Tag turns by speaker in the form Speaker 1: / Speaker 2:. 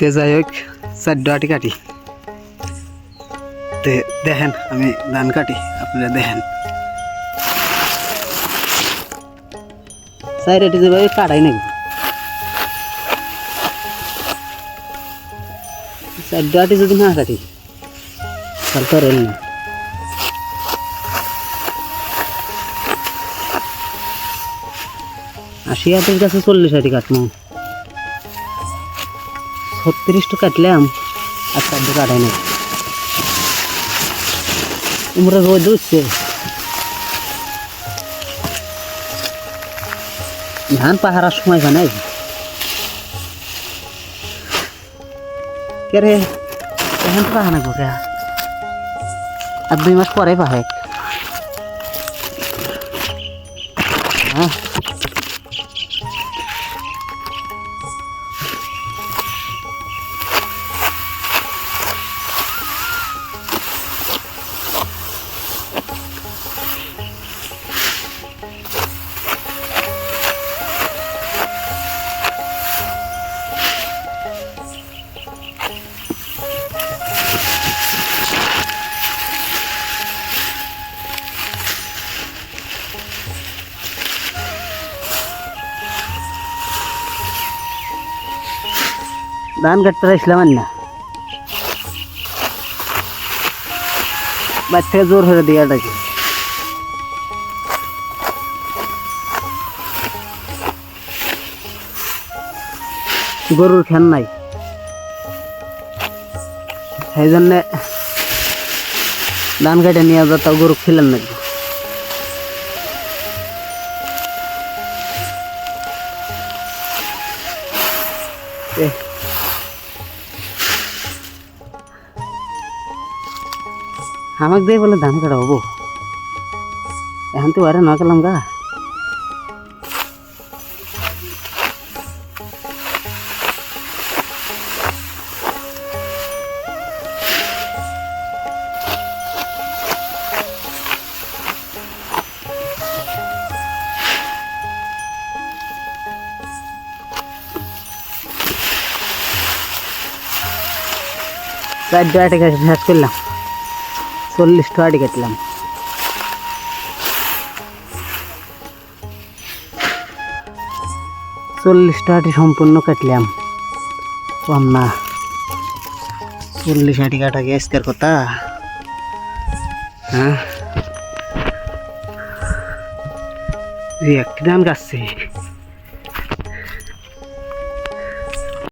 Speaker 1: তে যাই হোক চারটে আটি কাটি। তে দেখেন, আমি ধান কাটি, আপনারা দেখেন। চার আটি যাবে কাটাই নাকি? চারটে আটি যদি না কাটি, তাহলে তো রেল না। আশি আটির কাছে চল্লিশ আটি কাটমো ছত্রিশটা কাটলাম আর চারটে কাটাই না তোমরা রোদ উঠছে ধান পাহারার সময় জানাই কে এখন তো পাহানা গো আর দুই মাস পরে পাহে হ্যাঁ। ধান কাটতে আসলাম আর না বাড়ি থেকে জোর হয়ে দিয়ে ডাকি গরুর খ্যান নাই। সেই জন্যে ধান কেটে নিয়ে যা তাও গরু খিলেন এ। আমাকে দিয়ে বলে ধান কাটা হব। এখন তো আরে না গেলাম গা। চারটে আটে শেষ করলাম। চল্লিশটা আটি কাটলাম চল্লিশটা আটি সম্পূর্ণ কাটলাম। কম না। চল্লিশ আটি কাটা কি কথা হ্যাঁ। এই একটি ধান গাছছে